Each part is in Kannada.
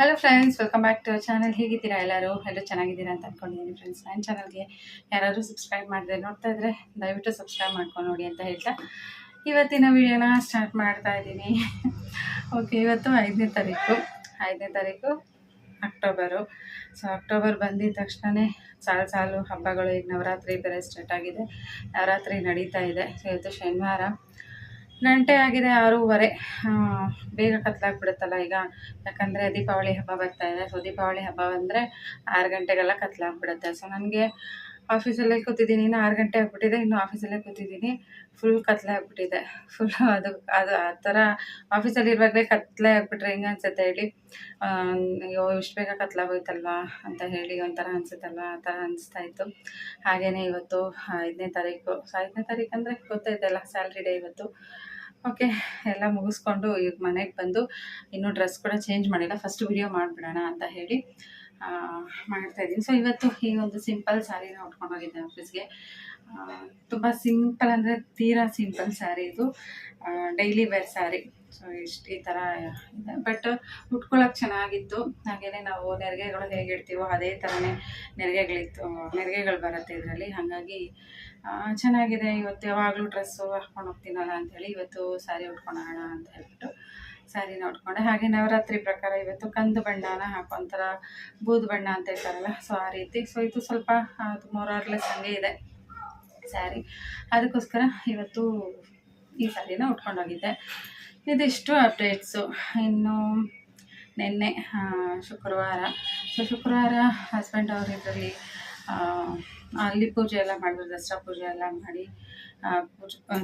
Hello friends welcome back to channel ಹೇಗಿದ್ದೀರಾ ಎಲ್ಲರೂ? ಎಲ್ಲರೂ ಚೆನ್ನಾಗಿದ್ದೀರಾ ಅಂತ ಅಂದ್ಕೊಂಡಿದ್ದೀನಿ ಫ್ರೆಂಡ್ಸ್ ನನ್ನ ಚಾನಲ್ಗೆ ಯಾರಾದರೂ ಸಬ್ಸ್ಕ್ರೈಬ್ ಮಾಡಿದ್ರೆ ನೋಡ್ತಾ ಇದ್ರೆ ದಯವಿಟ್ಟು ಸಬ್ಸ್ಕ್ರೈಬ್ ಮಾಡ್ಕೊಂಡು ನೋಡಿ ಅಂತ ಹೇಳ್ತಾ ಇವತ್ತಿನ ವಿಡಿಯೋನ ಸ್ಟಾರ್ಟ್ ಮಾಡ್ತಾ ಇದ್ದೀನಿ. ಓಕೆ ಇವತ್ತು ಐದನೇ ತಾರೀಕು. ಐದನೇ ತಾರೀಕು ಅಕ್ಟೋಬರು ಸೊ ಅಕ್ಟೋಬರ್ ಬಂದಿದ್ದ ತಕ್ಷಣವೇ ಸಾಲು ಸಾಲು ಹಬ್ಬಗಳು, ಈಗ ನವರಾತ್ರಿ ಬೇರೆ ಸ್ಟಾರ್ಟ್ ಆಗಿದೆ. ನವರಾತ್ರಿ ನಡೀತಾ ಇದೆ. ಇವತ್ತು ಶನಿವಾರ. ಗಂಟೆ ಆಗಿದೆ ಆರೂವರೆ. ಬೇಗ ಕತ್ಲಾಗ್ಬಿಡುತ್ತಲ್ಲ ಈಗ. ಯಾಕಂದರೆ ದೀಪಾವಳಿ ಹಬ್ಬ ಬರ್ತಾ ಇದೆ. ಸೊ ದೀಪಾವಳಿ ಹಬ್ಬ ಬಂದರೆ ಆರು ಗಂಟೆಗೆಲ್ಲ ಕತ್ಲಾಗ್ಬಿಡುತ್ತೆ. ಸೊ ನನಗೆ ಆಫೀಸಲ್ಲೇ ಕೂತಿದ್ದೀನಿ, ಇನ್ನು ಆರು ಗಂಟೆ ಆಗಿಬಿಟ್ಟಿದೆ, ಇನ್ನು ಆಫೀಸಲ್ಲೇ ಕೂತಿದ್ದೀನಿ. ಫುಲ್ ಕತ್ಲೆ ಆಗಿಬಿಟ್ಟಿದೆ. ಫುಲ್ ಅದು ಅದು ಆ ಥರ ಆಫೀಸಲ್ಲಿ ಇರುವಾಗಲೇ ಕತ್ಲೆ ಆಗಿಬಿಟ್ರೆ ಹೆಂಗೆ ಅನ್ಸುತ್ತೆ ಹೇಳಿ? ಅಯ್ಯೋ, ಇಷ್ಟು ಬೇಗ ಕತ್ಲಾಗೋಯ್ತಲ್ವಾ ಅಂತ ಹೇಳಿ ಒಂಥರ ಅನ್ಸುತ್ತಲ್ವಾ? ಆ ಥರ ಅನಿಸ್ತಾ ಇತ್ತು. ಹಾಗೆಯೇ ಇವತ್ತು ಐದನೇ ತಾರೀಕು. ಐದನೇ ತಾರೀಕು ಅಂದರೆ ಗೊತ್ತಾಯ್ತಲ್ಲ ಸ್ಯಾಲ್ರಿ ಡೇ ಇವತ್ತು. ಓಕೆ ಎಲ್ಲ ಮುಗಿಸ್ಕೊಂಡು ಈಗ ಮನೆಗೆ ಬಂದು, ಇನ್ನೂ ಡ್ರೆಸ್ ಕೂಡ ಚೇಂಜ್ ಮಾಡಿಲ್ಲ ಫಸ್ಟ್ ವಿಡಿಯೋ ಮಾಡಿಬಿಡೋಣ ಅಂತ ಹೇಳಿ. ಮಾಡ್ತಾ ಇದ್ದೀನಿ. ಸೊ ಇವತ್ತು ಈ ಒಂದು ಸಿಂಪಲ್ ಸ್ಯಾರಿನ ಉಟ್ಕೊಂಡು ಹೋಗಿದ್ದೆ ಆಫೀಸ್ಗೆ ತುಂಬ ಸಿಂಪಲ್ ಅಂದರೆ ತೀರಾ ಸಿಂಪಲ್ ಸ್ಯಾರಿ ಇದು. ಡೈಲಿ ವೇರ್ ಸ್ಯಾರಿ ಸೊ ಇಷ್ಟು ಈ ಥರ ಇದೆ. ಬಟ್ ಉಟ್ಕೊಳ್ಳೋಕೆ ಚೆನ್ನಾಗಿತ್ತು. ಹಾಗೆಯೇ ನಾವು ನೆರಿಗೆಗಳು ಹೇಗೆ ಇಡ್ತೀವೋ ಅದೇ ಥರನೇ ನೆರಿಗೆಗಳಿತ್ತು, ನೆರಿಗೆಗಳು ಬರುತ್ತೆ ಇದರಲ್ಲಿ. ಹಾಗಾಗಿ ಚೆನ್ನಾಗಿದೆ. ಇವತ್ತು ಯಾವಾಗಲೂ ಡ್ರೆಸ್ಸು ಹಾಕ್ಕೊಂಡು ಹೋಗ್ತೀನಲ್ಲ ಅಂಥೇಳಿ ಇವತ್ತು ಸ್ಯಾರಿ ಉಟ್ಕೊಳ್ಳೋಣ ಅಂತ ಹೇಳ್ಬಿಟ್ಟು. ಸ್ಯಾರಿನ ಉಟ್ಕೊಂಡೆ ಹಾಗೆ ನವರಾತ್ರಿ ಪ್ರಕಾರ ಇವತ್ತು ಕಂದು ಬಣ್ಣನ ಹಾಕೊಂತರ ಬೂದು ಬಣ್ಣ ಅಂತ ಹೇಳ್ತಾರಲ್ಲ ಸೊ ಆ ರೀತಿ. ಸೊ ಇದು ಸ್ವಲ್ಪ ಅದು ಮೊರಾರ್ಲೆಸ್ ಹಂಗೆ ಇದೆ ಸ್ಯಾರಿ ಅದಕ್ಕೋಸ್ಕರ ಇವತ್ತು ಈ ಸ್ಯಾರಿನ ಉಟ್ಕೊಂಡೋಗಿದ್ದೆ ಇದಿಷ್ಟು ಅಪ್ಡೇಟ್ಸು ಇನ್ನು ನಿನ್ನೆ ಶುಕ್ರವಾರ. ಸೊ ಶುಕ್ರವಾರ ಹಸ್ಬೆಂಡ್ ಅವರು ಇದರಲ್ಲಿ ಅಲ್ಲಿ ಪೂಜೆ ಎಲ್ಲ ಮಾಡಿದ್ರು, ದಸರಾ ಪೂಜೆ ಎಲ್ಲ ಮಾಡಿ.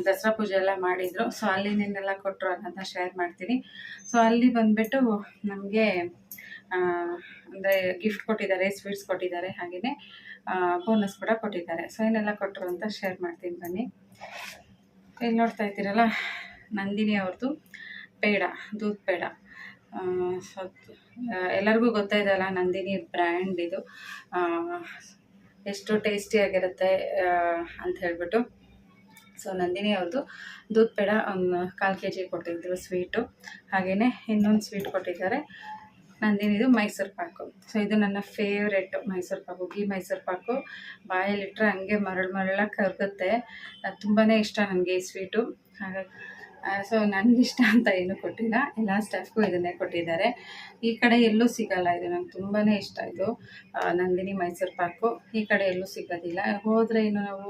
ದಸರಾ ಪೂಜೆ ಎಲ್ಲ ಮಾಡಿದರು. ಸೊ ಅಲ್ಲಿ ನಿನ್ನೆಲ್ಲ ಕೊಟ್ಟರು ಅನ್ನೋದನ್ನ ಶೇರ್ ಮಾಡ್ತೀನಿ. ಸೊ ಅಲ್ಲಿ ಬಂದುಬಿಟ್ಟು ನಮಗೆ ಅಂದರೆ ಗಿಫ್ಟ್ ಕೊಟ್ಟಿದ್ದಾರೆ ಸ್ವೀಟ್ಸ್ ಕೊಟ್ಟಿದ್ದಾರೆ ಹಾಗೆಯೇ ಬೋನಸ್ ಕೂಡ ಕೊಟ್ಟಿದ್ದಾರೆ. ಸೊ ಏನೆಲ್ಲ ಕೊಟ್ಟರು ಅಂತ ಶೇರ್ ಮಾಡ್ತೀನಿ ಬನ್ನಿ. ಇಲ್ಲಿ ನೋಡ್ತಾ ಇದ್ದೀರಲ್ಲ, ನಂದಿನಿ ಅವ್ರದ್ದು ಪೇಡ, ದೂದ್ ಪೇಡ. ಸೊ ಎಲ್ಲರಿಗೂ ಗೊತ್ತಾಯ್ತಲ್ಲ ನಂದಿನಿ ಬ್ರ್ಯಾಂಡ್ ಇದು. ಎಷ್ಟು ಟೇಸ್ಟಿಯಾಗಿರುತ್ತೆ ಅಂತ ಹೇಳ್ಬಿಟ್ಟು. ಸೊ ನಂದಿನಿ ಅವ್ರದ್ದು ದೂದ್ ಪೇಡ ಒಂದು ಕಾಲು ಕೆ ಜಿ ಕೊಟ್ಟಿದ್ರು ಸ್ವೀಟು ಹಾಗೆಯೇ ಇನ್ನೊಂದು ಸ್ವೀಟ್ ಕೊಟ್ಟಿದ್ದಾರೆ. ನಂದಿನಿದು ಮೈಸೂರು ಪಾಕು. ಸೊ ಇದು ನನ್ನ ಫೇವ್ರೆಟ್ ಮೈಸೂರು ಪಾಕು. ಗೀ ಮೈಸೂರು ಪಾಕು ಬಾಯಲ್ಲಿಟ್ಟರೆ ಹಂಗೆ ಮರಳು ಮರಳ ಕರಗುತ್ತೆ. ತುಂಬಾ ಇಷ್ಟ ನನಗೆ ಈ ಸ್ವೀಟು ಹಾಗಾಗಿ ಸೊ ನನಗಿಷ್ಟ ಅಂತ ಏನು ಕೊಟ್ಟಿಲ್ಲ. ಎಲ್ಲ ಸ್ಟಾಫ್ಗೂ ಇದನ್ನೇ ಕೊಟ್ಟಿದ್ದಾರೆ. ಈ ಕಡೆ ಎಲ್ಲೂ ಸಿಗಲ್ಲ ಇದು, ನಂಗೆ ತುಂಬಾ ಇಷ್ಟ ಇದು. ನಂದಿನಿ ಮೈಸೂರು ಪಾಕು. ಈ ಕಡೆ ಎಲ್ಲೂ ಸಿಗೋದಿಲ್ಲ. ಹೋದರೆ ಇನ್ನು ನಾವು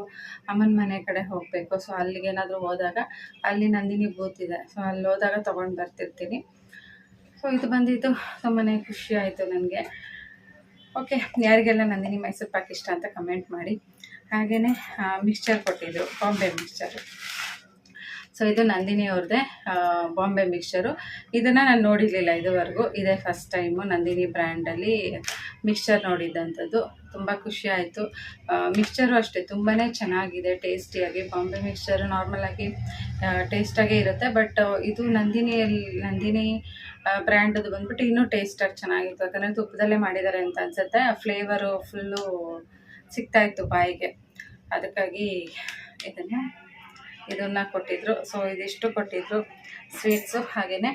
ಅಮ್ಮನ ಮನೆ ಕಡೆ ಹೋಗಬೇಕು. ಸೊ ಅಲ್ಲಿಗೆ ಏನಾದರೂ ಹೋದಾಗ ಅಲ್ಲಿ ನಂದಿನಿ ಬೂತ್ ಇದೆ. ಸೊ ಅಲ್ಲಿ ಹೋದಾಗ ತೊಗೊಂಡು ಬರ್ತಿರ್ತೀನಿ. ಸೊ ಇದು ಬಂದಿದ್ದು ತುಂಬಾ ಖುಷಿ ಆಯಿತು ನನಗೆ. ಓಕೆ ಯಾರಿಗೆಲ್ಲ ನಂದಿನಿ ಮೈಸೂರು ಪಾಕ್ ಇಷ್ಟ ಅಂತ ಕಮೆಂಟ್ ಮಾಡಿ. ಹಾಗೆಯೇ ಮಿಕ್ಸ್ಚರ್ ಕೊಟ್ಟಿದ್ದರು ಬಾಂಬೆ ಮಿಕ್ಸ್ಚರು ಸೊ ಇದು ನಂದಿನಿ ಅವ್ರದ್ದೇ ಬಾಂಬೆ ಮಿಕ್ಸ್ಚರು ಇದನ್ನು ನಾನು ನೋಡಿರಲಿಲ್ಲ ಇದುವರೆಗೂ. ಇದೇ ಫಸ್ಟ್ ಟೈಮು ನಂದಿನಿ ಬ್ರ್ಯಾಂಡಲ್ಲಿ ಮಿಕ್ಸ್ಚರ್ ನೋಡಿದ್ದಂಥದ್ದು. ತುಂಬ ಖುಷಿ ಆಯಿತು. ಮಿಕ್ಸ್ಚರು ಅಷ್ಟೇ. ತುಂಬಾ ಚೆನ್ನಾಗಿದೆ ಟೇಸ್ಟಿಯಾಗಿ ಬಾಂಬೆ ಮಿಕ್ಸ್ಚರು ನಾರ್ಮಲಾಗಿ ಟೇಸ್ಟಾಗೇ ಇರುತ್ತೆ. ಬಟ್ ಇದು ನಂದಿನಿಯಲ್ಲಿ, ನಂದಿನಿ ಬ್ರ್ಯಾಂಡದು ಬಂದ್ಬಿಟ್ಟು ಇನ್ನೂ ಟೇಸ್ಟಾಗಿ ಚೆನ್ನಾಗಿತ್ತು. ಯಾಕಂದರೆ ತುಪ್ಪದಲ್ಲೇ ಮಾಡಿದ್ದಾರೆ ಅಂತ ಅನ್ಸುತ್ತೆ. ಆ ಫ್ಲೇವರು ಫುಲ್ಲು ಸಿಗ್ತಾಯಿತ್ತು ಬಾಯಿಗೆ. ಅದಕ್ಕಾಗಿ ಇದನ್ನು ಇದನ್ನು ಕೊಟ್ಟಿದ್ದರು ಸೊ ಇದಿಷ್ಟು ಕೊಟ್ಟಿದ್ದರು ಸ್ವೀಟ್ಸು ಹಾಗೆಯೇ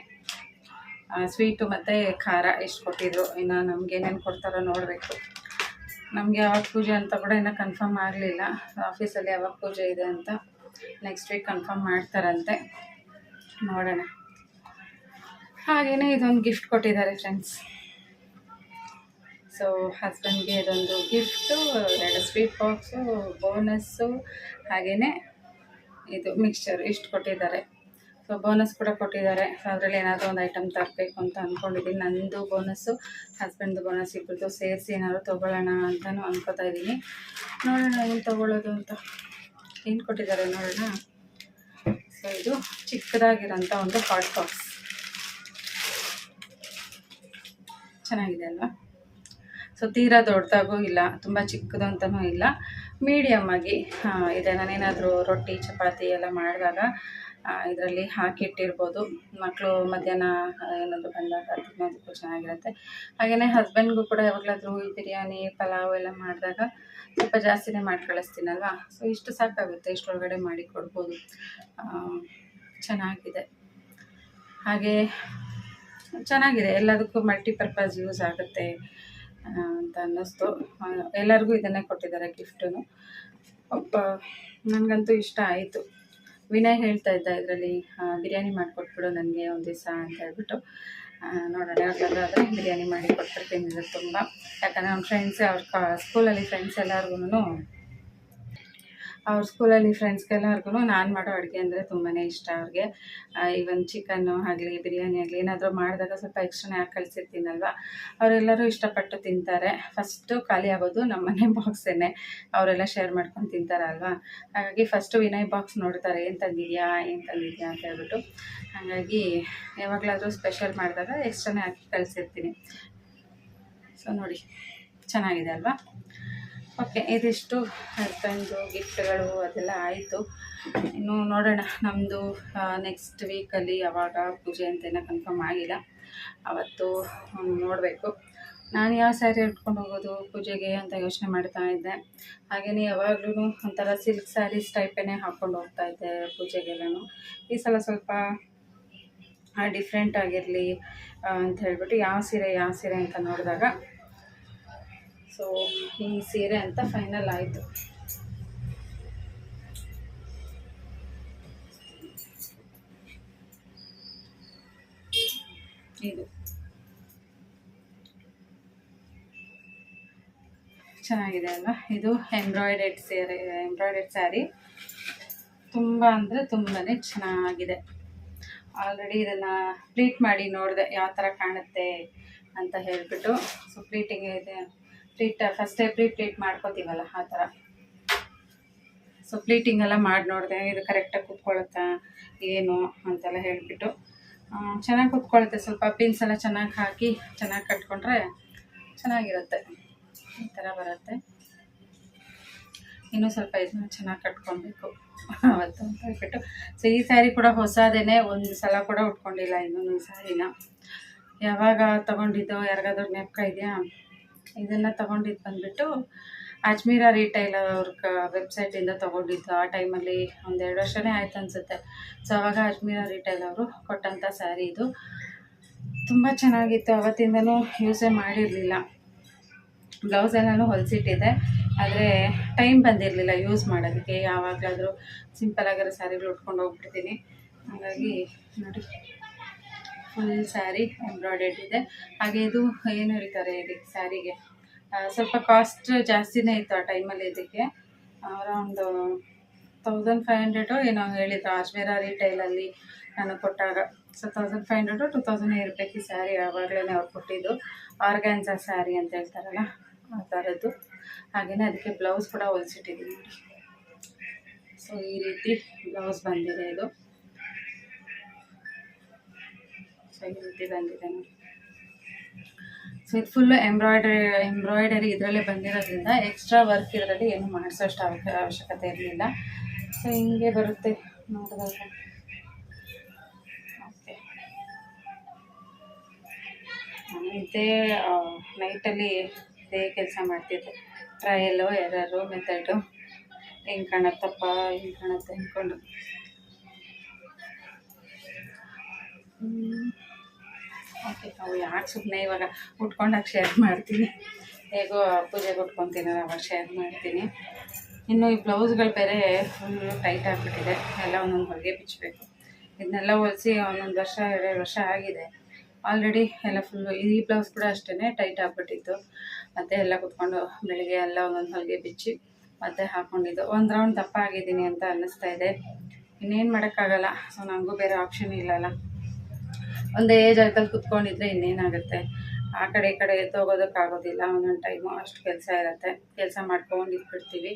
ಸ್ವೀಟು ಮತ್ತು ಖಾರ ಇಷ್ಟು ಕೊಟ್ಟಿದ್ದರು ಇನ್ನು ನಮ್ಗೆ ಏನೇನು ಕೊಡ್ತಾರೋ ನೋಡಬೇಕು. ನಮಗೆ ಯಾವಾಗ ಪೂಜೆ ಅಂತ ಕೂಡ ಇನ್ನೂ ಕನ್ಫರ್ಮ್ ಆಗಲಿಲ್ಲ. ಆಫೀಸಲ್ಲಿ ಯಾವಾಗ ಪೂಜೆ ಇದೆ ಅಂತ ನೆಕ್ಸ್ಟ್ ವೀಕ್ ಕನ್ಫರ್ಮ್ ಮಾಡ್ತಾರಂತೆ. ನೋಡೋಣ. ಹಾಗೆಯೇ ಇದೊಂದು ಗಿಫ್ಟ್ ಕೊಟ್ಟಿದ್ದಾರೆ ಫ್ರೆಂಡ್ಸ್ ಸೊ ಹಸ್ಬೆಂಡ್ಗೆ ಇದೊಂದು ಗಿಫ್ಟು ಎರಡು ಸ್ವೀಟ್ ಬಾಕ್ಸು ಬೋನಸ್ಸು ಹಾಗೆಯೇ ಇದು ಮಿಕ್ಸ್ಚರ್ ಇಷ್ಟು ಕೊಟ್ಟಿದ್ದಾರೆ. ಸೊ ಬೋನಸ್ ಕೂಡ ಕೊಟ್ಟಿದ್ದಾರೆ. ಸೊ ಅದರಲ್ಲಿ ಏನಾದರೂ ಒಂದು ಐಟಮ್ ತರಬೇಕು ಅಂತ ಅಂದ್ಕೊಂಡಿದ್ದೀನಿ ನಂದು ಬೋನಸ್ಸು ಹಸ್ಬೆಂಡ್ದು ಬೋನಸ್ ಇಬ್ಬರು ಸೇರಿಸಿ ಏನಾದರೂ ತೊಗೊಳ್ಳೋಣ ಅಂತಲೂ ಅಂದ್ಕೋತಾ ಇದ್ದೀನಿ ನೋಡೋಣ ಏನು ತೊಗೊಳ್ಳೋದು ಅಂತ. ಏನು ಕೊಟ್ಟಿದ್ದಾರೆ ನೋಡೋಣ. ಸೊ ಇದು ಚಿಕ್ಕದಾಗಿರೋಂಥ ಒಂದು ಹಾಟ್ ಬಾಕ್ಸ್ ಚೆನ್ನಾಗಿದೆ ಅಲ್ವಾ? ಸೊ ತೀರಾ ದೊಡ್ಡದಾಗೂ ಇಲ್ಲ, ತುಂಬ ಚಿಕ್ಕದು ಅಂತಲೂ ಇಲ್ಲ. ಮೀಡಿಯಮ್ಮಾಗಿ ಇದೆ. ನಾನೇನಾದರೂ ರೊಟ್ಟಿ, ಚಪಾತಿ ಎಲ್ಲ ಮಾಡಿದಾಗ ಇದರಲ್ಲಿ ಹಾಕಿಟ್ಟಿರ್ಬೋದು ಮಕ್ಕಳು ಮಧ್ಯಾಹ್ನ ಏನಾದರೂ ಬಂದಾಗ ತಿನ್ನೋದಕ್ಕೂ ಚೆನ್ನಾಗಿರುತ್ತೆ. ಹಾಗೆಯೇ ಹಸ್ಬೆಂಡ್ಗೂ ಕೂಡ ಯಾವಾಗಲಾದರೂ ಈ ಬಿರಿಯಾನಿ, ಪಲಾವ್ ಎಲ್ಲ ಮಾಡಿದಾಗ ಸ್ವಲ್ಪ ಜಾಸ್ತಿನೇ ಮಾಡಿ ಕಳಿಸ್ತೀನಲ್ವಾ? ಸೊ ಇಷ್ಟು ಸಾಕಾಗುತ್ತೆ. ಇಷ್ಟರೊಳಗಡೆ ಮಾಡಿ ಕೊಡ್ಬೋದು. ಚೆನ್ನಾಗಿದೆ. ಹಾಗೆ, ಚೆನ್ನಾಗಿದೆ. ಎಲ್ಲದಕ್ಕೂ ಮಲ್ಟಿಪರ್ಪಸ್ ಯೂಸ್ ಆಗುತ್ತೆ. ಅಂತ ಅನ್ನಿಸ್ತು. ಎಲ್ಲರಿಗೂ ಇದನ್ನೇ ಕೊಟ್ಟಿದ್ದಾರೆ ಗಿಫ್ಟು ಒಬ್ಬ, ನನಗಂತೂ ಇಷ್ಟ ಆಯಿತು. ವಿನಯ್ ಹೇಳ್ತಾ ಇದ್ದ ಇದರಲ್ಲಿ ಬಿರಿಯಾನಿ ಮಾಡಿಕೊಟ್ಬಿಡು ನನಗೆ ಒಂದು ದಿವಸ ಅಂತ ಹೇಳ್ಬಿಟ್ಟು. ನೋಡೋಣ ಯಾವಾಗಲಾದ್ರೂ ಆದರೆ ಬಿರಿಯಾನಿ ಮಾಡಿ ಕೊಟ್ಟಿರ್ತೀನಿ ಇದು ತುಂಬ. ಯಾಕಂದರೆ ನಮ್ಮ ಫ್ರೆಂಡ್ಸ್ ಅವ್ರ ಸ್ಕೂಲಲ್ಲಿ ಫ್ರೆಂಡ್ಸ್ ಎಲ್ಲರಿಗೂ ಅವ್ರ ಸ್ಕೂಲಲ್ಲಿ ಫ್ರೆಂಡ್ಸ್ಗೆಲ್ಲರಿಗೂ ನಾನು ಮಾಡೋ ಅಡುಗೆ ಅಂದರೆ ತುಂಬಾ ಇಷ್ಟ ಅವ್ರಿಗೆ. ಈವನ್ ಚಿಕನ್ನು ಆಗಲಿ, ಬಿರಿಯಾನಿ ಆಗಲಿ, ಏನಾದರೂ ಮಾಡಿದಾಗ ಸ್ವಲ್ಪ ಎಕ್ಸ್ಟ್ರಾ ಹಾಕಿ ಕಳಿಸಿರ್ತೀನಲ್ವ? ಅವರೆಲ್ಲರೂ ಇಷ್ಟಪಟ್ಟು ತಿಂತಾರೆ. ಫಸ್ಟು ಖಾಲಿ ಆಗೋದು ನಮ್ಮ ಮನೆ ಬಾಕ್ಸೇನೆ ಅವರೆಲ್ಲ ಶೇರ್ ಮಾಡ್ಕೊಂಡು ತಿಂತಾರಲ್ವಾ ಹಾಗಾಗಿ ಫಸ್ಟು ವಿನಯ್ ಬಾಕ್ಸ್ ನೋಡ್ತಾರೆ, ಏನು ತಂದಿದ್ಯಾ? ಏನು ತಂದಿದ್ಯಾ? ಅಂತ ಹೇಳ್ಬಿಟ್ಟು. ಹಾಗಾಗಿ ಯಾವಾಗಲಾದರೂ ಸ್ಪೆಷಲ್ ಮಾಡಿದಾಗ ಎಕ್ಸ್ಟ್ರಾನೇ ಹಾಕಿ ಕಲಿಸಿರ್ತೀನಿ ಸೊ ನೋಡಿ, ಚೆನ್ನಾಗಿದೆ ಅಲ್ವಾ? ಓಕೆ, ಇದಿಷ್ಟು ಹಸ್ಬೆಂಡು ಗಿಫ್ಟ್ಗಳು ಅದೆಲ್ಲ ಆಯಿತು. ಇನ್ನು ನೋಡೋಣ ನಮ್ಮದು ನೆಕ್ಸ್ಟ್ ವೀಕಲ್ಲಿ ಯಾವಾಗ ಪೂಜೆ ಅಂತ ಏನೋ ಕನ್ಫರ್ಮ್ ಆಗಿಲ್ಲ. ಅವತ್ತು ನೋಡಬೇಕು. ನಾನು ಯಾವ ಸ್ಯಾರಿ ಉಟ್ಕೊಂಡು ಹೋಗೋದು, ಪೂಜೆಗೆ ಅಂತ ಯೋಚನೆ ಮಾಡ್ತಾ ಇದ್ದೆ. ಹಾಗೆಯೇ ಯಾವಾಗಲೂ ಒಂಥರ ಸಿಲ್ಕ್ ಸ್ಯಾರೀಸ್ ಟೈಪೇ ಹಾಕ್ಕೊಂಡು ಹೋಗ್ತಾ ಇದ್ದೆ ಪೂಜೆಗೆಲ್ಲನೂ. ಈ ಸಲ ಸ್ವಲ್ಪ ಡಿಫ್ರೆಂಟ್ ಆಗಿರಲಿ ಅಂತ ಹೇಳ್ಬಿಟ್ಟು ಯಾವ ಸೀರೆ ಯಾವ ಸೀರೆ ಅಂತ ನೋಡಿದಾಗ ಸೊ ಈ ಸೀರೆ ಅಂತ ಫೈನಲ್ ಆಯಿತು. ಇದು. ಚೆನ್ನಾಗಿದೆ ಅಲ್ಲ ಇದು ಎಂಬ್ರಾಯ್ಡೆಡ್ ಸೀರೆ ಎಂಬ್ರಾಯ್ಡೆಡ್ ಸ್ಯಾರಿ ತುಂಬ ಅಂದರೆ ತುಂಬಾ ಚೆನ್ನಾಗಿದೆ. ಆಲ್ರೆಡಿ ಇದನ್ನು ಪ್ಲೀಟ್ ಮಾಡಿ ನೋಡಿದೆ, ಯಾವ ಥರ ಕಾಣುತ್ತೆ ಅಂತ ಹೇಳಿಬಿಟ್ಟು. ಸೊ ಪ್ಲೀಟಿಂಗ್ ಇದೆ. ಪ್ಲೀಟ್ ಫಸ್ಟೇ ಪ್ರೀ ಪ್ಲೀಟ್ ಮಾಡ್ಕೋತೀವಲ್ಲ, ಆ ಥರ. ಸೊ ಪ್ಲೀಟಿಂಗ್ ಎಲ್ಲ ಮಾಡಿ ನೋಡಿದೆ, ಇದು ಕರೆಕ್ಟಾಗಿ ಕೂತ್ಕೊಳ್ಳುತ್ತಾ ಏನು ಅಂತೆಲ್ಲ ಹೇಳಿಬಿಟ್ಟು. ಚೆನ್ನಾಗಿ ಕೂತ್ಕೊಳ್ಳುತ್ತೆ ಸ್ವಲ್ಪ ಪಿನ್ಸ್ ಎಲ್ಲ ಚೆನ್ನಾಗಿ ಹಾಕಿ, ಚೆನ್ನಾಗಿ ಕಟ್ಕೊಂಡ್ರೆ ಚೆನ್ನಾಗಿರುತ್ತೆ. ಈ ಥರ ಬರುತ್ತೆ. ಇನ್ನೂ ಸ್ವಲ್ಪ ಇದನ್ನ ಚೆನ್ನಾಗಿ ಕಟ್ಕೊಬೇಕು. ಅವತ್ತು ಅಂತ ಹೇಳ್ಬಿಟ್ಟು. ಸೊ ಈ ಸ್ಯಾರಿ ಕೂಡ ಹೊಸದೇನೆ, ಒಂದು ಸಲ ಕೂಡ ಉಟ್ಕೊಂಡಿಲ್ಲ ಇನ್ನೊಂದು ಸ್ಯಾರಿನ ಯಾವಾಗ ತೊಗೊಂಡಿದ್ದೋ, ಯಾರಿಗಾದ್ರೂ ಜ್ಞಾಪಕ ಇದೆಯಾ? ಇದನ್ನು ತಗೊಂಡಿದ್ದು ಬಂದುಬಿಟ್ಟು ಅಜ್ಮೀರ ರಿಟೈಲ್ ಅವ್ರ ಕ ವೆಬ್ಸೈಟಿಂದ ತೊಗೊಂಡಿದ್ದು. ಆ ಟೈಮಲ್ಲಿ ಒಂದು ಎರಡು ವರ್ಷನೇ ಆಯ್ತು ಅನಿಸುತ್ತೆ. ಸೊ ಅವಾಗ ಅಜ್ಮೀರ ರಿಟೈಲ್ ಅವರು ಕೊಟ್ಟಂಥ ಸ್ಯಾರಿ ಇದು. ತುಂಬ ಚೆನ್ನಾಗಿತ್ತು. ಅವತ್ತಿಂದನೂ ಯೂಸೇ ಮಾಡಿರಲಿಲ್ಲ. ಬ್ಲೌಸ್ ಎಲ್ಲನೂ ಹೊಲಿಸಿಟ್ಟಿದ್ದೆ ಆದರೆ ಟೈಮ್ ಬಂದಿರಲಿಲ್ಲ ಯೂಸ್ ಮಾಡೋದಕ್ಕೆ. ಯಾವಾಗಲಾದರೂ ಸಿಂಪಲಾಗಿರೋ ಸ್ಯಾರಿಗಳು ಉಟ್ಕೊಂಡು ಹೋಗ್ಬಿಡ್ತೀನಿ. ಹಾಗಾಗಿ ನೋಡಿ. ಫುಲ್ ಸ್ಯಾರಿ ಎಂಬ್ರಾಯ್ಡರ್ಡ್ ಇದೆ. ಹಾಗೆ ಇದು ಏನು ಹೇಳ್ತಾರೆ ಇದಕ್ಕೆ ಸ್ಯಾರಿಗೆ ಸ್ವಲ್ಪ ಕಾಸ್ಟ್ ಜಾಸ್ತಿನೇ ಇತ್ತು ಆ ಟೈಮಲ್ಲಿ ಇದಕ್ಕೆ. ಅರೌಂಡ್ ತೌಸಂಡ್ ಫೈವ್ ಹಂಡ್ರೆಡು ಏನೋ ಹೇಳಿದ್ರು ಅಜ್ಮೇರ ರಿಟೈಲಲ್ಲಿ ನಾನು ಕೊಟ್ಟಾಗ. So thousand five hundred two thousand ಇರಬೇಕು ಈ ಸ್ಯಾರಿ ಆವಾಗಲೇ ಅವ್ರು ಕೊಟ್ಟಿದ್ದು. ಆರ್ಗ್ಯಾನ್ಸ ಸ್ಯಾರಿ ಅಂತ ಹೇಳ್ತಾರಲ್ಲ, ಆ ಥರದ್ದು ಹಾಗೆಯೇ ಅದಕ್ಕೆ ಬ್ಲೌಸ್ ಕೂಡ ಹೊಲಿಸಿಟ್ಟಿದ್ದೀನಿ. ನೋಡಿ ಸೊ ಈ ರೀತಿ ಬ್ಲೌಸ್ ಬಂದಿದೆ ಇದು. ಸೊ ಈ ರೀತಿ ಬಂದಿದೆ ಸೊ ಇದು ಫುಲ್ಲು ಎಂಬ್ರಾಯ್ಡ್ರಿ ಎಂಬ್ರಾಯ್ಡರಿ ಇದರಲ್ಲೇ ಬಂದಿರೋದ್ರಿಂದ ಎಕ್ಸ್ಟ್ರಾ ವರ್ಕ್ ಇದರಲ್ಲಿ ಏನು ಮಾಡಿಸೋಷ್ಟು ಅವಶ್ಯ ಅವಶ್ಯಕತೆ ಇರಲಿಲ್ಲ. ಸೊ ಹಿಂಗೆ ಬರುತ್ತೆ ನೋಡಿದಾಗ. ಓಕೆ ಇದೇ ನೈಟಲ್ಲಿ ಇದೇ ಕೆಲಸ ಮಾಡ್ತಿದ್ದೆ. ಟ್ರಯಲು ಎರರು ಮೆಥಡು ಹೆಂಗೆ ಕಾಣತ್ತಪ್ಪ, ಹೆಂಗೆ ಕಾಣತ್ತೆ ಅಂದ್ಕೊಂಡು ಓಕೆ ನಾವು ಯಾಕೆ ಸುಮ್ಮನೆ ಇವಾಗ ಉಟ್ಕೊಂಡಾಗ ಶೇರ್ ಮಾಡ್ತೀನಿ. ಹೇಗೋ ಪೂಜೆಗೆ ಉಟ್ಕೊತೀನಲ್ಲ ಅವಾಗ ಶೇರ್ ಮಾಡ್ತೀನಿ. ಇನ್ನು ಈ ಬ್ಲೌಸ್ಗಳು ಬೇರೆ ಫುಲ್ಲು ಟೈಟ್ ಆಗಿಬಿಟ್ಟಿದೆ. ಎಲ್ಲ ಒಂದೊಂದು ಹೊಲಿಗೆ ಬಿಚ್ಚಬೇಕು ಇದನ್ನೆಲ್ಲ ಹೊಲಿಸಿ ಒಂದೊಂದು ವರ್ಷ ಎರಡು ವರ್ಷ ಆಗಿದೆ. ಆಲ್ರೆಡಿ ಎಲ್ಲ ಫುಲ್ಲು ಈ ಬ್ಲೌಸ್ ಕೂಡ ಅಷ್ಟೇ ಟೈಟ್ ಆಗಿಬಿಟ್ಟಿತ್ತು. ಮತ್ತು ಎಲ್ಲ ಕುತ್ಕೊಂಡು ಬೆಳಿಗ್ಗೆ ಎಲ್ಲ ಒಂದೊಂದು ಹೊಲಿಗೆ ಬಿಚ್ಚಿ, ಮತ್ತೆ ಹಾಕ್ಕೊಂಡಿದ್ದು ಒಂದು ರೌಂಡ್ ದಪ್ಪ ಆಗಿದ್ದೀನಿ ಅಂತ ಅನ್ನಿಸ್ತಾ ಇದೆ. ಇನ್ನೇನು ಮಾಡೋಕ್ಕಾಗಲ್ಲ. ಸೊ ನನಗೂ ಬೇರೆ ಆಪ್ಷನ್ ಇಲ್ಲಲ್ಲ. ಒಂದೇ ಜಾಗದಲ್ಲಿ ಕುತ್ಕೊಂಡಿದ್ರೆ ಇನ್ನೇನಾಗುತ್ತೆ? ಆ ಕಡೆ ಈ ಕಡೆ ಎತ್ತೋಗೋದಕ್ಕಾಗೋದಿಲ್ಲ ಒಂದೊಂದು ಟೈಮು ಅಷ್ಟು ಕೆಲಸ ಇರುತ್ತೆ. ಕೆಲಸ ಮಾಡ್ಕೊಂಡು ಇಟ್ಬಿಡ್ತೀವಿ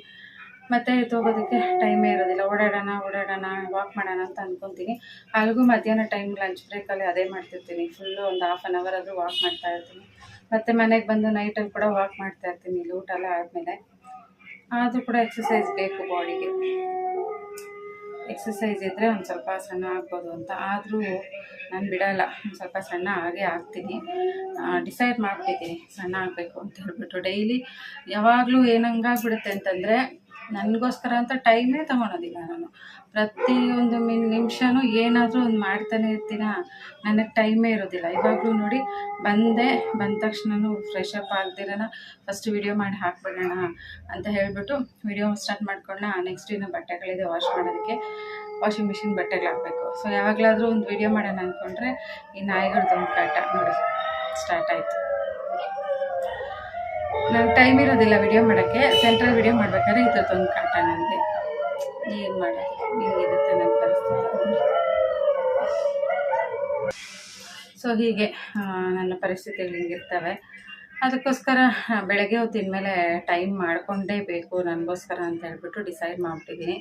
ಮತ್ತು ಎತ್ತೋಗೋದಕ್ಕೆ ಟೈಮೇ ಇರೋದಿಲ್ಲ. ಓಡಾಡೋಣ ಓಡಾಡೋಣ ವಾಕ್ ಮಾಡೋಣ ಅಂತ ಅಂದ್ಕೊತೀನಿ ಅಲ್ಲಿಗೂ ಮಧ್ಯಾಹ್ನ ಟೈಮ್ ಲಂಚ್ ಬ್ರೇಕಲ್ಲಿ ಅದೇ ಮಾಡ್ತಿರ್ತೀನಿ. ಫುಲ್ಲು ಒಂದು ಹಾಫ್ ಆನ್ ಅವರ್ ಆದರೂ ವಾಕ್ ಮಾಡ್ತಾ ಇರ್ತೀನಿ. ಮತ್ತು ಮನೆಗೆ ಬಂದು ನೈಟಲ್ಲಿ ಕೂಡ ವಾಕ್ ಮಾಡ್ತಾ ಇರ್ತೀನಿ. ಇಲ್ಲಿ ಊಟ ಎಲ್ಲ ಆದಮೇಲೆ. ಆದರೂ ಕೂಡ ಎಕ್ಸಸೈಸ್ ಬೇಕು ಬಾಡಿಗೆ ಎಕ್ಸಸೈಸ್ ಇದ್ದರೆ ಒಂದು ಸ್ವಲ್ಪ ಸಣ್ಣ ಆಗ್ಬೋದು ಅಂತ. ಆದರೂ ನಾನು ಬಿಡಲ್ಲ. ಒಂದು ಸ್ವಲ್ಪ ಸಣ್ಣ ಹಾಗೆ ಆಗ್ತೀನಿ. ಡಿಸೈಡ್ ಮಾಡಿಬಿಟ್ಟಿದ್ದೀನಿ. ಸಣ್ಣ ಆಗಬೇಕು ಅಂತ ಹೇಳ್ಬಿಟ್ಟು. ಡೈಲಿ ಯಾವಾಗಲೂ ಏನಂಗಾಗ್ಬಿಡುತ್ತೆ ಅಂತಂದರೆ ನನಗೋಸ್ಕರ ಅಂತ ಟೈಮೇ ತೊಗೊಳೋದಿಲ್ಲ ನಾನು. ಪ್ರತಿಯೊಂದು ಮಿನ್ ನಿಮಿಷನೂ ಏನಾದರೂ ಒಂದು ಮಾಡ್ತಾನೆ ಇರ್ತೀನ ನನಗೆ ಟೈಮೇ ಇರೋದಿಲ್ಲ. ಇವಾಗಲೂ ನೋಡಿ, ಬಂದೆ, ಬಂದ ತಕ್ಷಣನೂ ಫ್ರೆಶ್ ಅಪ್ ಆಗ್ದಿರೋಣ. ಫಸ್ಟ್ ವಿಡಿಯೋ ಮಾಡಿ ಹಾಕ್ಬಿಡೋಣ ಅಂತ ಹೇಳಿಬಿಟ್ಟು ವಿಡಿಯೋ ಸ್ಟಾರ್ಟ್ ಮಾಡ್ಕೊಂಡ ನೆಕ್ಸ್ಟ್ ಇನ್ನು ಬಟ್ಟೆಗಳಿದೆ ವಾಶ್ ಮಾಡೋದಕ್ಕೆ. ವಾಷಿಂಗ್ ಮಿಷಿನ್ ಬಟ್ಟೆಗಳು ಹಾಕಬೇಕು. ಸೊ ಯಾವಾಗಲಾದರೂ ಒಂದು ವಿಡಿಯೋ ಮಾಡೋಣ ಅಂದ್ಕೊಂಡ್ರೆ ಈ ನಾಯಿಗಳದ್ದು ಒಂದು ಕಾಟ ನೋಡಿ ಸ್ಟಾರ್ಟ್ ಆಯಿತು. ನಂಗೆ ಟೈಮ್ ಇರೋದಿಲ್ಲ ವಿಡಿಯೋ ಮಾಡೋಕ್ಕೆ. ಸೆಂಟ್ರಲ್ ವಿಡಿಯೋ ಮಾಡ್ಬೇಕಾದ್ರೆ ತಂದು ಕಾಟ ನನಗೆ. ಏನು ಮಾಡೋದು? ಹಿಂಗಿರುತ್ತೆ ನನ್ನ ಪರಿಸ್ಥಿತಿ? ಸೊ ಹೀಗೆ ನನ್ನ ಪರಿಸ್ಥಿತಿಗಳು ಹಿಂಗಿರ್ತವೆ. ಅದಕ್ಕೋಸ್ಕರ ಬೆಳಗ್ಗೆ ಹೊತ್ತಿನ ಟೈಮ್ ಮಾಡಿಕೊಂಡೇ ಬೇಕು. ನನಗೋಸ್ಕರ ಅಂತ ಹೇಳ್ಬಿಟ್ಟು ಡಿಸೈಡ್ ಮಾಡಿಬಿಟ್ಟಿದ್ದೀನಿ.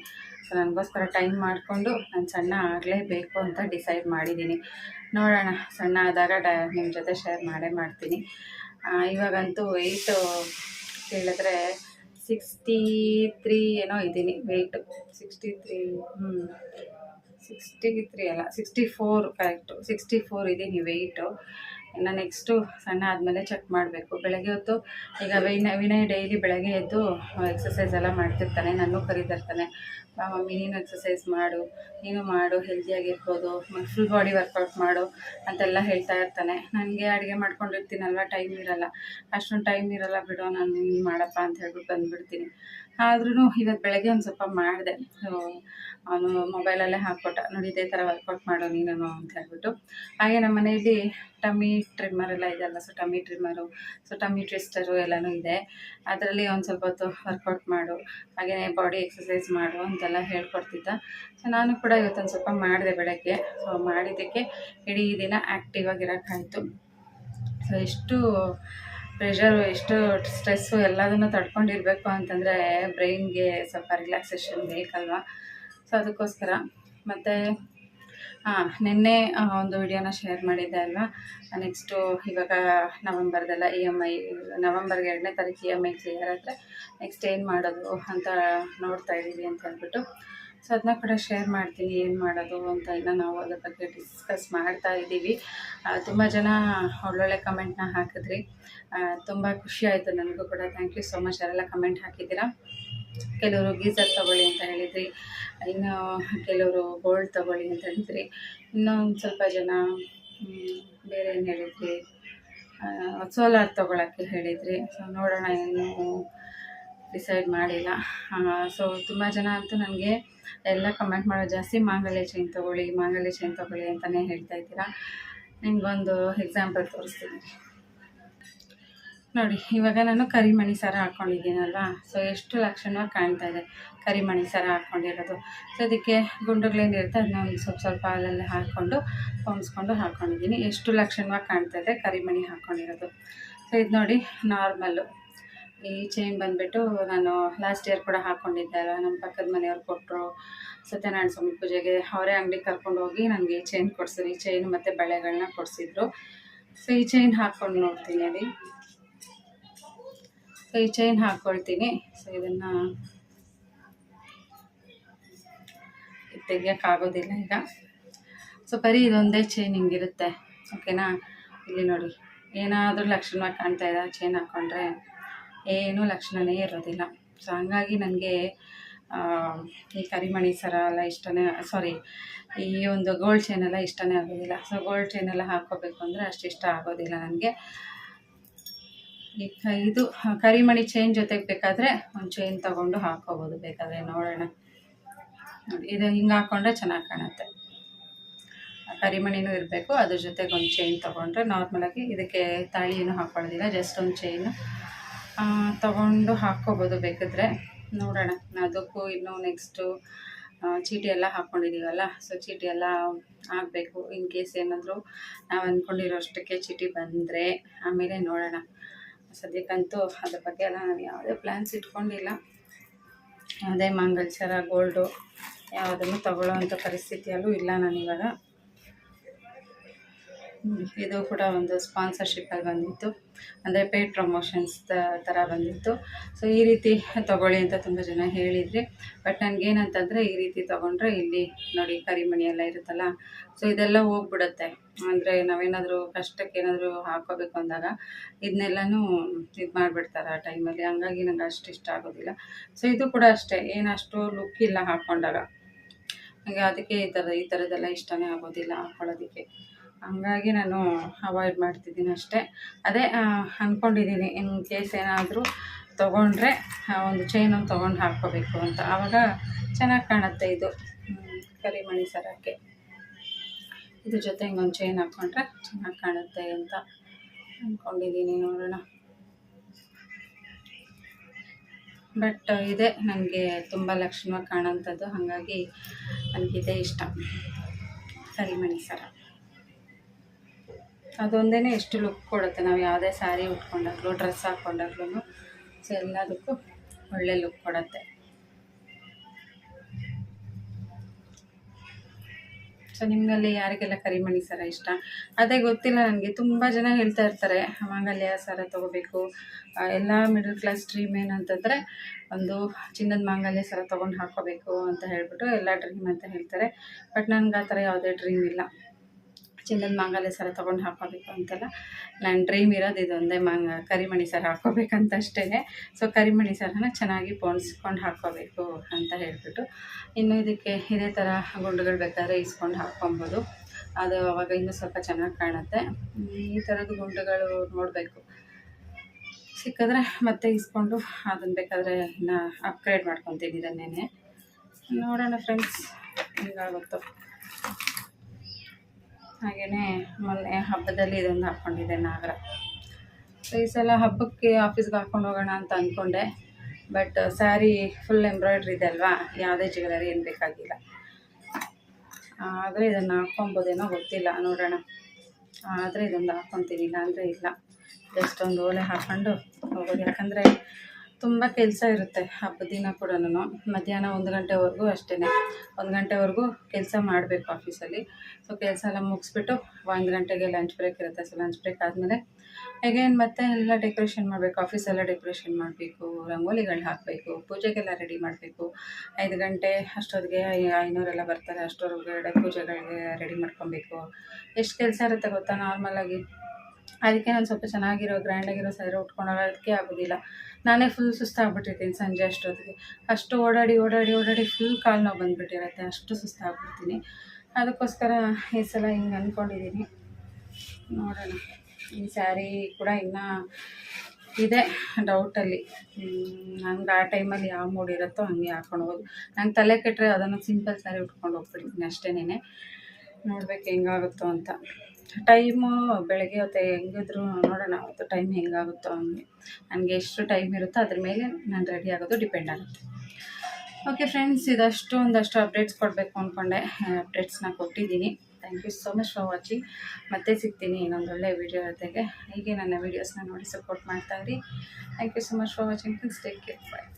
ಸೊ ನನಗೋಸ್ಕರ ಟೈಮ್ ಮಾಡಿಕೊಂಡು ನಾನು ಸಣ್ಣ ಆಗಲೇಬೇಕು ಅಂತ ಡಿಸೈಡ್ ಮಾಡಿದ್ದೀನಿ. ನೋಡೋಣ. ಸಣ್ಣ ಆದಾಗ ಡ ನಿಮ್ಮ ಜೊತೆ ಶೇರ್ ಮಾಡೇ ಮಾಡ್ತೀನಿ. ಇವಾಗಂತೂ ವೆಯ್ಟು ಹೇಳಿದ್ರೆ ಸಿಕ್ಸ್ಟಿ ತ್ರೀ ಏನೋ ಇದ್ದೀನಿ ವೆಯ್ಟು ಸಿಕ್ಸ್ಟಿ ತ್ರೀ ಹ್ಞೂ ಸಿಕ್ಸ್ಟಿ ತ್ರೀ ಅಲ್ಲ sixty four correct sixty four ಇದ್ದೀನಿ ವೆಯ್ಟು ಇನ್ನು ನೆಕ್ಸ್ಟು ಸಣ್ಣ ಆದಮೇಲೆ ಚೆಕ್ ಮಾಡಬೇಕು. ಬೆಳಗ್ಗೆ ಹೊತ್ತು ಈಗ ವಿನಯ್ ವಿನಯ್ ಡೈಲಿ ಬೆಳಗ್ಗೆ ಎದ್ದು ಎಕ್ಸಸೈಸ್ ಎಲ್ಲ ಮಾಡ್ತಿರ್ತಾನೆ ನಾನು ಕರೀತಿರ್ತಾನೆ. ಬಾ ಮಮ್ಮಿ ನೀನು ಎಕ್ಸಸೈಸ್ ಮಾಡು, ನೀನು ಮಾಡು ಹೆಲ್ದಿಯಾಗಿರ್ಬೋದು ಫುಲ್ ಬಾಡಿ ವರ್ಕೌಟ್ ಮಾಡು ಅಂತೆಲ್ಲ ಹೇಳ್ತಾ ಇರ್ತಾನೆ. ನನಗೆ ಅಡುಗೆ ಮಾಡ್ಕೊಂಡಿರ್ತೀನಲ್ವ ಟೈಮ್ ಇರಲ್ಲ. ಅಷ್ಟೊಂದು ಟೈಮ್ ಇರಲ್ಲ ಬಿಡು, ನಾನು ನೀನು ಮಾಡಪ್ಪ ಅಂತ ಹೇಳ್ಬಿಟ್ಟು ಬಂದುಬಿಡ್ತೀನಿ. ಆದ್ರೂ ಇವತ್ತು ಬೆಳಗ್ಗೆ ಒಂದು ಸ್ವಲ್ಪ ಮಾಡಿದೆ. ಅವನು ಮೊಬೈಲಲ್ಲೇ ಹಾಕ್ಕೊಟ್ಟ, ನೋಡಿ ಇದೇ ಥರ ವರ್ಕೌಟ್ ಮಾಡೋ ನೀನು ಅಂತ ಹೇಳ್ಬಿಟ್ಟು. ಹಾಗೆ ನಮ್ಮ ಮನೆಯಲ್ಲಿ ಟಮ್ಮಿ ಟ್ರಿಮ್ಮರ್ ಎಲ್ಲ ಇದೆಯಲ್ಲ so tummy trimmer so tummy twister ಎಲ್ಲನೂ ಇದೆ. ಅದರಲ್ಲಿ ಒಂದು ಸ್ವಲ್ಪ ಹೊತ್ತು ವರ್ಕೌಟ್ ಮಾಡು. ಹಾಗೆಯೇ ಬಾಡಿ ಎಕ್ಸಸೈಸ್ ಮಾಡು ಅಂತೆಲ್ಲ ಹೇಳ್ಕೊಡ್ತಿದ್ದ. ಸೊ ನಾನು ಕೂಡ ಇವತ್ತೊಂದು ಸ್ವಲ್ಪ ಮಾಡಿದೆ ಬೆಳಗ್ಗೆ. ಸೊ ಮಾಡಿದ್ದಕ್ಕೆ ಇಡೀ ದಿನ ಆ್ಯಕ್ಟಿವ್ ಆಗಿರೋಕ್ಕಾಯ್ತು. ಸೊ ಎಷ್ಟು ಪ್ರೆಷರು ಎಷ್ಟು ಸ್ಟ್ರೆಸ್ಸು ಎಲ್ಲದನ್ನು ತಡ್ಕೊಂಡಿರಬೇಕು ಅಂತಂದರೆ ಬ್ರೈನ್ಗೆ ಸ್ವಲ್ಪ ರಿಲ್ಯಾಕ್ಸೇಷನ್ ಬೇಕಲ್ವಾ? ಸೊ ಅದಕ್ಕೋಸ್ಕರ. ಮತ್ತು ಹಾಂ ನಿನ್ನೆ ಒಂದು ವಿಡಿಯೋನ ಶೇರ್ ಮಾಡಿದ್ದೆ ಅಲ್ವಾ? ನೆಕ್ಸ್ಟು ಇವಾಗ ನವೆಂಬರ್ದೆಲ್ಲ ಇ ಎಂ ಐ ನವಂಬರ್ಗೆ ಎರಡನೇ ತಾರೀಕು ಇ ಎಂ ಐ ಕ್ಲಿಯರ್ ಆದರೆ ನೆಕ್ಸ್ಟ್ ಏನು ಮಾಡೋದು ಅಂತ ನೋಡ್ತಾ ಇದ್ದೀವಿ ಅಂತ ಹೇಳ್ಬಿಟ್ಟು. ಸೊ ಅದನ್ನ ಕೂಡ ಶೇರ್ ಮಾಡ್ತೀನಿ, ಏನು ಮಾಡೋದು ಅಂತ ಇನ್ನು ನಾವು ಅದ್ರ ಬಗ್ಗೆ ಡಿಸ್ಕಸ್ ಮಾಡ್ತಾ ಇದ್ದೀವಿ. ತುಂಬ ಜನ ಒಳ್ಳೊಳ್ಳೆ ಕಮೆಂಟ್ನ ಹಾಕಿದ್ರಿ. ತುಂಬ ಖುಷಿ ಆಯಿತು ನನಗೂ ಕೂಡ. ಥ್ಯಾಂಕ್ ಯು ಸೊ ಮಚ್ ಅವರೆಲ್ಲ ಕಮೆಂಟ್ ಹಾಕಿದ್ದೀರಾ? ಕೆಲವರು ಗೀಸರ್ ತಗೊಳ್ಳಿ ಅಂತ ಹೇಳಿದ್ರಿ. ಇನ್ನು ಕೆಲವರು ಗೋಲ್ಡ್ ತಗೊಳ್ಳಿ ಅಂತ ಹೇಳಿದ್ರಿ. ಇನ್ನೊಂದು ಸ್ವಲ್ಪ ಜನ ಬೇರೆ ಏನು ಹೇಳಿದ್ರಿ? ಸೋಲಾರ್ ತೊಗೊಳಕ್ಕೆ ಹೇಳಿದ್ರಿ. ಸೊ ನೋಡೋಣ ಏನು ಡಿಸೈಡ್ ಮಾಡಿಲ್ಲ. ಸೊ ತುಂಬ ಜನ ಅಂತೂ ನನಗೆ ಎಲ್ಲ ಕಮೆಂಟ್ ಮಾಡೋದು ಜಾಸ್ತಿ ಮಾಂಗಲ್ಯ ಚೈನ್ ತೊಗೊಳ್ಳಿ, ಮಾಂಗಲ್ಯ ಚೈನ್ ತೊಗೊಳ್ಳಿ ಅಂತಲೇ ಹೇಳ್ತಾ ಇದ್ದೀರಾ. ನಿಮಗೊಂದು ಎಕ್ಸಾಂಪಲ್ ತೋರಿಸ್ತೀನಿ. ನೋಡಿ, ಇವಾಗ ನಾನು ಕರಿಮಣಿ ಸರ ಹಾಕ್ಕೊಂಡಿದ್ದೀನಲ್ವಾ ಸೊ ಎಷ್ಟು ಲಕ್ಷಣವಾಗಿ ಕಾಣ್ತಾ ಇದೆ ಕರಿಮಣಿ ಸರ ಹಾಕ್ಕೊಂಡಿರೋದು ಸೊ ಅದಕ್ಕೆ ಗುಂಡುಗಳೇನಿರುತ್ತೆ ಅದನ್ನ ಒಂದು ಸ್ವಲ್ಪ ಸ್ವಲ್ಪ ಹಾಲಲ್ಲಿ ಹಾಕ್ಕೊಂಡು ಹೊಮ್ಸ್ಕೊಂಡು ಹಾಕ್ಕೊಂಡಿದ್ದೀನಿ ಎಷ್ಟು ಲಕ್ಷಣವಾಗಿ ಕಾಣ್ತಾ ಇದೆ ಕರಿಮಣಿ ಹಾಕ್ಕೊಂಡಿರೋದು ಸೊ ಇದು ನೋಡಿ ನಾರ್ಮಲ್ಲು ಈ ಚೈನ್ ಬಂದುಬಿಟ್ಟು ನಾನು ಲಾಸ್ಟ್ ಇಯರ್ ಕೂಡ ಹಾಕ್ಕೊಂಡಿದ್ದೆ ಅಲ್ವಾ? ನಮ್ಮ ಪಕ್ಕದ ಮನೆಯವ್ರು ಕೊಟ್ಟರು ಸತ್ಯನಾರಾಯಣ ಸ್ವಾಮಿ ಪೂಜೆಗೆ ಅವರೇ ಅಂಗಡಿಗೆ ಕರ್ಕೊಂಡು ಹೋಗಿ ನನಗೆ ಈ ಚೈನ್ ಕೊಡ್ಸಿದ್ರು. ಈ ಚೈನ್ ಮತ್ತು ಬಳೆಗಳನ್ನ ಕೊಡಿಸಿದ್ರು. ಸೊ ಈ ಚೈನ್ ಹಾಕ್ಕೊಂಡು ನೋಡ್ತೀನಿ ಅಲ್ಲಿ ಸೊ ಈ ಚೈನ್ ಹಾಕ್ಕೊಳ್ತೀನಿ ಸೊ ಇದನ್ನು ತೆಗಿಯೋಕ್ಕಾಗೋದಿಲ್ಲ ಈಗ. ಸೊ ಬರೀ ಇದೊಂದೇ ಚೈನ್ ಹಿಂಗಿರುತ್ತೆ. ಓಕೆನಾ ಇಲ್ಲಿ ನೋಡಿ. ಏನಾದರೂ ಲಕ್ಷಣವಾಗಿ ಕಾಣ್ತಾ ಇದೆ ಚೈನ್ ಹಾಕ್ಕೊಂಡ್ರೆ ಏನೂ ಲಕ್ಷಣವೇ ಇರೋದಿಲ್ಲ. ಸೊ ಹಂಗಾಗಿ ನನಗೆ ಈ ಕರಿಮಣಿ ಸರ ಎಲ್ಲ ಇಷ್ಟನೇ ಸಾರಿ ಈ ಒಂದು ಗೋಲ್ಡ್ ಚೈನ್ ಎಲ್ಲ ಇಷ್ಟನೇ ಆಗೋದಿಲ್ಲ. ಸೊ ಗೋಲ್ಡ್ ಚೈನ್ ಎಲ್ಲ ಹಾಕ್ಕೋಬೇಕು ಅಂದರೆ ಅಷ್ಟು ಇಷ್ಟ ಆಗೋದಿಲ್ಲ ನನಗೆ. ಇದು ಕರಿಮಣಿ ಚೈನ್ ಜೊತೆಗೆ ಬೇಕಾದರೆ ಒಂದು ಚೈನ್ ತಗೊಂಡು ಹಾಕೋಬೋದು. ಬೇಕಾದರೆ ನೋಡೋಣ. ನೋಡಿ, ಇದು ಹಿಂಗೆ ಹಾಕ್ಕೊಂಡ್ರೆ ಚೆನ್ನಾಗಿ ಕಾಣುತ್ತೆ. ಕರಿಮಣಿನೂ ಇರಬೇಕು, ಅದ್ರ ಜೊತೆಗೆ ಒಂದು ಚೈನ್ ತೊಗೊಂಡ್ರೆ ನಾರ್ಮಲಾಗಿ ಇದಕ್ಕೆ ತಾಳಿಯೂ ಹಾಕ್ಕೊಳ್ಳೋದಿಲ್ಲ ಜಸ್ಟ್ ಒಂದು ಚೈನು ತೊಗೊಂಡು ಹಾಕ್ಕೋಬೋದು ಬೇಕಿದ್ರೆ. ನೋಡೋಣ, ಅದಕ್ಕೂ ಇನ್ನೂ ನೆಕ್ಸ್ಟು ಚೀಟಿ ಎಲ್ಲ ಹಾಕ್ಕೊಂಡಿದ್ದೀವಲ್ಲ ಸೊ ಚೀಟಿ ಎಲ್ಲ ಆಗಬೇಕು. ಇನ್ ಕೇಸ್ ಏನಾದರೂ ನಾವು ಅಂದ್ಕೊಂಡಿರೋ ಅಷ್ಟಕ್ಕೆ ಚೀಟಿ ಬಂದರೆ, ಆಮೇಲೆ ನೋಡೋಣ. ಸದ್ಯಕ್ಕಂತೂ ಅದ್ರ ಬಗ್ಗೆ ಎಲ್ಲ ನಾನು ಯಾವುದೇ ಪ್ಲ್ಯಾನ್ಸ್ ಇಟ್ಕೊಂಡಿಲ್ಲ. ಯಾವುದೇ ಮಂಗಲ್ಸರ ಗೋಲ್ಡು ಯಾವುದನ್ನು ತಗೊಳ್ಳೋ ಅಂಥ ಪರಿಸ್ಥಿತಿಯಲ್ಲೂ ಇಲ್ಲ ನಾನಿವಾಗ. ಇದು ಕೂಡ ಒಂದು ಸ್ಪಾನ್ಸರ್ಶಿಪ್ಪಲ್ಲಿ ಬಂದಿತ್ತು. ಅಂದರೆ ಪೇಡ್ ಪ್ರಮೋಷನ್ಸ್ ಥರ ಬಂದಿತ್ತು. ಸೊ ಈ ರೀತಿ ತೊಗೊಳ್ಳಿ ಅಂತ ತುಂಬ ಜನ ಹೇಳಿದ್ರಿ ಬಟ್ ನನಗೇನಂತಂದರೆ ಈ ರೀತಿ ತೊಗೊಂಡ್ರೆ ಇಲ್ಲಿ ನೋಡಿ ಕರಿಮಣಿ ಎಲ್ಲ ಇರುತ್ತಲ್ಲ ಸೊ ಇದೆಲ್ಲ ಹೋಗ್ಬಿಡುತ್ತೆ. ಅಂದರೆ ನಾವೇನಾದರೂ ಕಷ್ಟಕ್ಕೆ ಏನಾದರೂ ಹಾಕೋಬೇಕು ಅಂದಾಗ ಇದನ್ನೆಲ್ಲನೂ ಇದು ಮಾಡಿಬಿಡ್ತಾರೆ ಆ ಟೈಮಲ್ಲಿ ಹಂಗಾಗಿ ನಂಗೆ ಅಷ್ಟು ಇಷ್ಟ ಆಗೋದಿಲ್ಲ. ಸೊ ಇದು ಕೂಡ ಅಷ್ಟೇ. ಏನು ಲುಕ್ ಇಲ್ಲ ಹಾಕ್ಕೊಂಡಾಗ ನನಗೆ ಅದಕ್ಕೆ ಈ ಥರ ಈ ಥರದ್ದೆಲ್ಲ ಇಷ್ಟನೇ ಆಗೋದಿಲ್ಲ ಹಾಕ್ಕೊಳ್ಳೋದಕ್ಕೆ ಹಂಗಾಗಿ ನಾನು ಅವಾಯ್ಡ್ ಮಾಡ್ತಿದ್ದೀನಿ ಅಷ್ಟೇ. ಅದೇ ಅಂದ್ಕೊಂಡಿದ್ದೀನಿ ಇನ್ ಕೇಸ್ ಏನಾದರೂ ತೊಗೊಂಡ್ರೆ ಒಂದು ಚೈನ್ ಒಂದು ತೊಗೊಂಡು ಹಾಕ್ಕೋಬೇಕು ಅಂತ. ಆವಾಗ ಚೆನ್ನಾಗಿ ಕಾಣುತ್ತೆ ಇದು. ಕರಿಮಣಿ ಸರಕ್ಕೆ. ಇದ್ರ ಜೊತೆ ಹಿಂಗೊಂದು ಚೈನ್ ಹಾಕ್ಕೊಂಡ್ರೆ ಚೆನ್ನಾಗಿ ಕಾಣುತ್ತೆ ಅಂತ ಅಂದ್ಕೊಂಡಿದ್ದೀನಿ ನೋಡೋಣ. ಬಟ್ ಇದೆ, ನನಗೆ ತುಂಬ ಲಕ್ಷಣವಾಗಿ ಕಾಣೋಂಥದ್ದು ಹಾಗಾಗಿ ನನಗಿದೆ ಇಷ್ಟ. ಕರಿಮಣಿ ಸರ. ಅದೊಂದೇ ಎಷ್ಟು ಲುಕ್ ಕೊಡುತ್ತೆ. ನಾವು ಯಾವುದೇ ಸ್ಯಾರಿ ಉಟ್ಕೊಂಡಾಗ್ಲೂ ಡ್ರೆಸ್ ಹಾಕ್ಕೊಂಡಾಗ್ಲೂ ಸೊ ಎಲ್ಲದಕ್ಕೂ ಒಳ್ಳೆ ಲುಕ್ ಕೊಡುತ್ತೆ. ಸೊ ನಿಮ್ಮಲ್ಲಿ ಯಾರಿಗೆಲ್ಲ ಕರಿಮಣಿ ಸರ ಇಷ್ಟ? ಅದೇ ಗೊತ್ತಿಲ್ಲ ನನಗೆ. ತುಂಬ ಜನ ಹೇಳ್ತಾ ಇರ್ತಾರೆ ಮಾಂಗಲ್ಯ ಸರ ತೊಗೋಬೇಕು. ಎಲ್ಲ ಮಿಡಲ್ ಕ್ಲಾಸ್ ಡ್ರೀಮ್ ಏನಂತಂದರೆ ಒಂದು ಚಿನ್ನದ ಮಾಂಗಲ್ಯ ಸರ ತೊಗೊಂಡು ಹಾಕೋಬೇಕು ಅಂತ ಹೇಳ್ಬಿಟ್ಟು ಎಲ್ಲ ಡ್ರೀಮ್ ಅಂತ ಹೇಳ್ತಾರೆ. ಬಟ್ ನನಗೆ ಆ ಥರ ಯಾವುದೇ ಡ್ರೀಮ್ ಇಲ್ಲ. ಚಿನ್ನದ ಮಾಂಗಲ್ಯ ಸರ ತೊಗೊಂಡು ಹಾಕೋಬೇಕು ಅಂತೆಲ್ಲ. ನನ್ನ ಡ್ರೀಮ್ ಇರೋದು ಇದೊಂದೇ ಮಾಂಗ, ಕರಿಮಣಿ ಸರ ಹಾಕೋಬೇಕಂತ ಅಷ್ಟೇ ಸೊ ಕರಿಮಣಿ ಸರನ ಚೆನ್ನಾಗಿ ಪೋಣಿಸ್ಕೊಂಡು ಹಾಕೋಬೇಕು ಅಂತ ಹೇಳ್ಬಿಟ್ಟು. ಇನ್ನು ಇದಕ್ಕೆ ಇದೇ ಥರ ಗುಂಡುಗಳು ಬೇಕಾದರೆ ಇಸ್ಕೊಂಡು ಹಾಕ್ಕೊಬೋದು ಅದು ಅವಾಗ ಇನ್ನೂ ಸ್ವಲ್ಪ ಚೆನ್ನಾಗಿ ಕಾಣುತ್ತೆ. ಈ ಥರದ್ದು ಗುಂಡುಗಳು ನೋಡಬೇಕು. ಸಿಕ್ಕಿದ್ರೆ ಮತ್ತೆ ಇಸ್ಕೊಂಡು ಅದನ್ನು ಬೇಕಾದರೆ ಇನ್ನು ಅಪ್ಗ್ರೇಡ್ ಮಾಡ್ಕೊತೀನಿ ಇದನ್ನೇ ನೋಡೋಣ ಫ್ರೆಂಡ್ಸ್ ಹೆಂಗಾಗುತ್ತೋ. ಹಾಗೆಯೇ ಮೊನ್ನೆ ಹಬ್ಬದಲ್ಲಿ ಇದೊಂದು ಹಾಕ್ಕೊಂಡಿದ್ದೆ ನಾಗರ. ಸೊ ಈ ಸಲ ಹಬ್ಬಕ್ಕೆ ಆಫೀಸ್ಗೆ ಹಾಕ್ಕೊಂಡು ಹೋಗೋಣ ಅಂತ ಅಂದ್ಕೊಂಡೆ ಬಟ್ ಸ್ಯಾರಿ ಫುಲ್ ಎಂಬ್ರಾಯ್ಡ್ರಿ ಇದೆ ಅಲ್ವಾ? ಯಾವುದೇ ಜ್ಯುವೆಲರಿ ಏನು ಬೇಕಾಗಿಲ್ಲ. ಆದರೆ ಇದನ್ನು ಹಾಕ್ಕೊಬೋದೇನೋ ಗೊತ್ತಿಲ್ಲ, ನೋಡೋಣ. ಆದರೆ ಇದೊಂದು ಹಾಕ್ಕೊತೀನಿ ಇಲ್ಲ ಅಂದರೆ ಇಲ್ಲ. ಜಸ್ಟ್ ಒಂದು ಓಲೆ ಹಾಕ್ಕೊಂಡು ಹೋಗೋದು. ಯಾಕಂದರೆ ತುಂಬ ಕೆಲಸ ಇರುತ್ತೆ ಹಬ್ಬದ ದಿನ ಕೂಡ ಮಧ್ಯಾಹ್ನ ಒಂದು ಗಂಟೆವರೆಗೂ ಅಷ್ಟೇ ಒಂದು ಗಂಟೆವರೆಗೂ ಕೆಲಸ ಮಾಡಬೇಕು ಆಫೀಸಲ್ಲಿ ಸೊ ಕೆಲಸ ಎಲ್ಲ ಮುಗಿಸ್ಬಿಟ್ಟು ಒಂದು ಗಂಟೆಗೆ ಲಂಚ್ ಬ್ರೇಕ್ ಇರುತ್ತೆ. ಸೊ ಲಂಚ್ ಬ್ರೇಕ್ ಆದಮೇಲೆ ಅಗೇನ್ ಮತ್ತೆ ಎಲ್ಲ ಡೆಕೋರೇಷನ್ ಮಾಡಬೇಕು. ಆಫೀಸೆಲ್ಲ ಡೆಕೋರೇಷನ್ ಮಾಡಬೇಕು. ರಂಗೋಲಿಗಳು ಹಾಕಬೇಕು. ಪೂಜೆಗೆಲ್ಲ ರೆಡಿ ಮಾಡಬೇಕು. ಐದು ಗಂಟೆ ಅಷ್ಟೊತ್ತಿಗೆ ಐನೂರೆಲ್ಲ ಬರ್ತಾರೆ. ಅಷ್ಟೊರ್ಗಡೆ ಪೂಜೆಗಳಿಗೆ ರೆಡಿ ಮಾಡ್ಕೊಬೇಕು. ಎಷ್ಟು ಕೆಲಸ ಇರುತ್ತೆ ಗೊತ್ತಾ? ನಾರ್ಮಲಾಗಿ ಅದಕ್ಕೆ ನಾನು ಸ್ವಲ್ಪ ಚೆನ್ನಾಗಿರೋ ಗ್ರ್ಯಾಂಡಾಗಿರೋ ಸ್ಯಾರಿ ಉಟ್ಕೊಂಡೋಗೋದಕ್ಕೆ ಆಗೋದಿಲ್ಲ. ನಾನೇ ಫುಲ್ ಸುಸ್ತಾಗ್ಬಿಟ್ಟಿರ್ತೀನಿ ಸಂಜೆ ಅಷ್ಟೊತ್ತಿಗೆ. ಅಷ್ಟು ಓಡಾಡಿ ಓಡಾಡಿ ಓಡಾಡಿ ಫುಲ್ ಕಾಲು ನೋವು ಬಂದುಬಿಟ್ಟಿರತ್ತೆ. ಅಷ್ಟು ಸುಸ್ತಾಗ್ಬಿಡ್ತೀನಿ. ಅದಕ್ಕೋಸ್ಕರ ಈ ಸಲ ಹಿಂಗೆ ಅಂದ್ಕೊಂಡಿದ್ದೀನಿ ನೋಡೋಣ. ಈ ಸ್ಯಾರಿ ಕೂಡ ಇನ್ನೂ ಇದೆ ಡೌಟಲ್ಲಿ ನಂಗೆ ಆ ಟೈಮಲ್ಲಿ ಯಾವ ಮೂಡ್ ಇರುತ್ತೋ ಹಂಗೆ ಹಾಕ್ಕೊಂಡು ಹೋಗೋದು ನಂಗೆ ತಲೆ ಕೆಟ್ಟರೆ ಅದನ್ನು ಸಿಂಪಲ್ ಸ್ಯಾರಿ ಉಟ್ಕೊಂಡು ಹೋಗ್ಬಿಡ್ತೀನಿ ಅಷ್ಟೇನೆ ನೋಡ್ಬೇಕು ಹೆಂಗಾಗುತ್ತೋ ಅಂತ. ಟೈಮು ಬೆಳಗ್ಗೆ ಹೊತ್ತು ಹೆಂಗಿದ್ರು ನೋಡೋಣ, ಅವತ್ತು ಟೈಮ್ ಹೆಂಗಾಗುತ್ತೋ ಹಂಗೆ. ನನಗೆ ಎಷ್ಟು ಟೈಮ್ ಇರುತ್ತೋ ಅದ್ರ ಮೇಲೆ ನಾನು ರೆಡಿ ಆಗೋದು ಡಿಪೆಂಡ್ ಆಗುತ್ತೆ. ಓಕೆ ಫ್ರೆಂಡ್ಸ್, ಇದಷ್ಟು ಒಂದಷ್ಟು ಅಪ್ಡೇಟ್ಸ್ ಕೊಡಬೇಕು ಅಂದ್ಕೊಂಡೆ ಅಪ್ಡೇಟ್ಸ್ನ ಕೊಟ್ಟಿದ್ದೀನಿ. Thank you so much for watching ಮತ್ತೆ ಸಿಗ್ತೀನಿ ಇನ್ನೊಂದು ಒಳ್ಳೆ ವೀಡಿಯೋ ಜೊತೆಗೆ. ಹೀಗೆ ನನ್ನ ವೀಡಿಯೋಸ್ನ ನೋಡಿ ಸಪೋರ್ಟ್ ಮಾಡ್ತಾ ಇರಿ. Thank you so much for watching friends take care bye